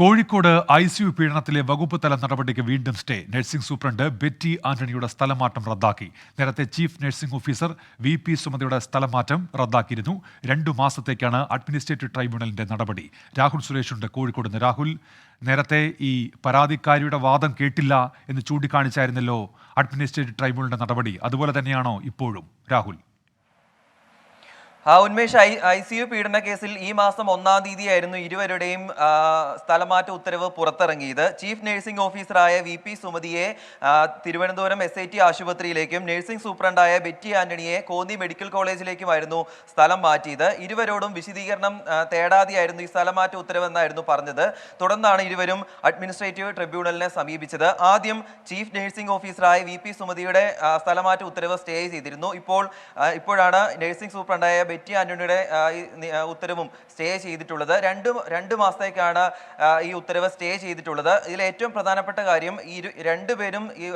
Kozhikode I C U പീഡനത്തിലെ വകുപ്പ് തല നടപടിക്ക് വീണ്ടും സ്റ്റേ. നഴ്സിംഗ് സൂപ്രണ്ട് ബെറ്റി ആന്റണിയുടെ സ്ഥലമാറ്റം റദ്ദാക്കി. നേരത്തെ chief nursing officer V P സുമതിയുടെ സ്ഥലമാറ്റം റദ്ദാക്കിയിരുന്നു. രണ്ടു മാസത്തേക്കാണ് അഡ്മിനിസ്ട്രേറ്റീവ് ട്രൈബ്യൂണലിന്റെ നടപടി. രാഹുൽ സുരേഷുണ്ട് കോഴിക്കോട് നിന്ന് രാഹുൽ നേരത്തെ ഈ പരാതിക്കാരിയുടെ വാദം കേട്ടില്ല എന്ന് ചൂണ്ടിക്കാണിച്ചായിരുന്നല്ലോ അഡ്മിനിസ്ട്രേറ്റീവ് ട്രൈബ്യൂണലിന്റെ നടപടി. അതുപോലെ തന്നെയാണോ ഇപ്പോഴും? രാഹുൽ. ആ Unmesh I I C U പീഡന കേസിൽ ഈ മാസം ഒന്നാം തീയതിയായിരുന്നു ഇരുവരുടെയും സ്ഥലമാറ്റ ഉത്തരവ് പുറത്തിറങ്ങിയത്. ചീഫ് നഴ്സിംഗ് ഓഫീസറായ വി പി സുമതിയെ തിരുവനന്തപുരം എസ് ഐ ടി ആശുപത്രിയിലേക്കും നഴ്സിംഗ് സൂപ്രണ്ടായ ബെറ്റി ആന്റണിയെ കോന്നി മെഡിക്കൽ കോളേജിലേക്കുമായിരുന്നു സ്ഥലം മാറ്റിയത്. ഇരുവരോടും വിശദീകരണം തേടാതെയായിരുന്നു ഈ സ്ഥലമാറ്റ ഉത്തരവെന്നായിരുന്നു പറഞ്ഞത്. തുടർന്നാണ് ഇരുവരും അഡ്മിനിസ്ട്രേറ്റീവ് ട്രിബ്യൂണലിനെ സമീപിച്ചത്. ആദ്യം ചീഫ് നഴ്സിംഗ് ഓഫീസറായ വി പി സുമതിയുടെ സ്ഥലമാറ്റ ഉത്തരവ് സ്റ്റേ ചെയ്തിരുന്നു. ഇപ്പോൾ ഇപ്പോഴാണ് നഴ്സിംഗ് സൂപ്രണ്ടായ ബെറ്റി ആന്റണിയുടെ ഉത്തരവും സ്റ്റേ ചെയ്തിട്ടുള്ളത്. രണ്ട് രണ്ട് മാസത്തേക്കാണ് ഈ ഉത്തരവ് സ്റ്റേ ചെയ്തിട്ടുള്ളത്. ഇതിൽ ഏറ്റവും പ്രധാനപ്പെട്ട കാര്യം ഈ രണ്ടു രണ്ടുപേരും ഈ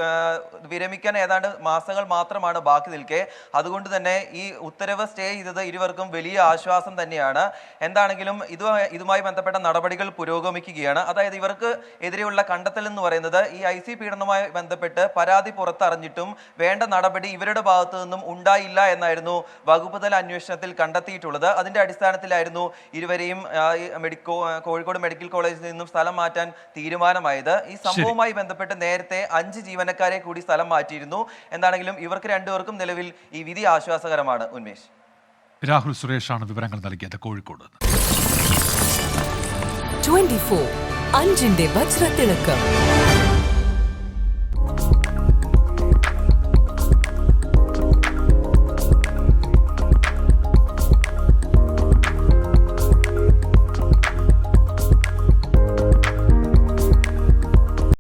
വിരമിക്കാൻ ഏതാണ്ട് മാസങ്ങൾ മാത്രമാണ് ബാക്കി നിൽക്കെ. അതുകൊണ്ട് തന്നെ ഈ ഉത്തരവ് സ്റ്റേ ചെയ്തത് ഇരുവർക്കും വലിയ ആശ്വാസം തന്നെയാണ്. എന്താണെങ്കിലും ഇതുമായി ഇതുമായി ബന്ധപ്പെട്ട നടപടികൾ പുരോഗമിക്കുകയാണ്. അതായത് ഇവർക്ക് എതിരെയുള്ള കണ്ടെത്തൽ എന്ന് പറയുന്നത് ഈ ഐ സി പീഡനവുമായി ബന്ധപ്പെട്ട് പരാതി പുറത്തറിഞ്ഞിട്ടും വേണ്ട നടപടി ഇവരുടെ ഭാഗത്തു നിന്നും ഉണ്ടായില്ല എന്നായിരുന്നു വകുപ്പ് തല അന്വേഷണത്തിൽ കണ്ടെത്തിയിട്ടുള്ളത്. അതിന്റെ അടിസ്ഥാനത്തിലായിരുന്നു ഇരുവരെയും മെഡിക്കോ കോഴിക്കോട് മെഡിക്കൽ കോളേജിൽ നിന്നും സ്ഥലം മാറ്റാൻ തീരുമാനമായത്. ഈ സംഭവവുമായി ബന്ധപ്പെട്ട് നേരത്തെ അഞ്ച് ജീവനക്കാരെ കൂടി സ്ഥലം മാറ്റിയിരുന്നു. എന്താണെങ്കിലും ഇവർക്ക് രണ്ടുപേർക്കും നിലവിൽ ഈ വിധി ആശ്വാസകരമാണ്. ഉന്മേഷ്. രാഹുൽ സുരേഷാണ് വിവരങ്ങൾ നൽകിയത് കോഴിക്കോട് ട്വന്റി ഫോർ അഞ്ചിന്റെ വജ്രത്തിളക്കം.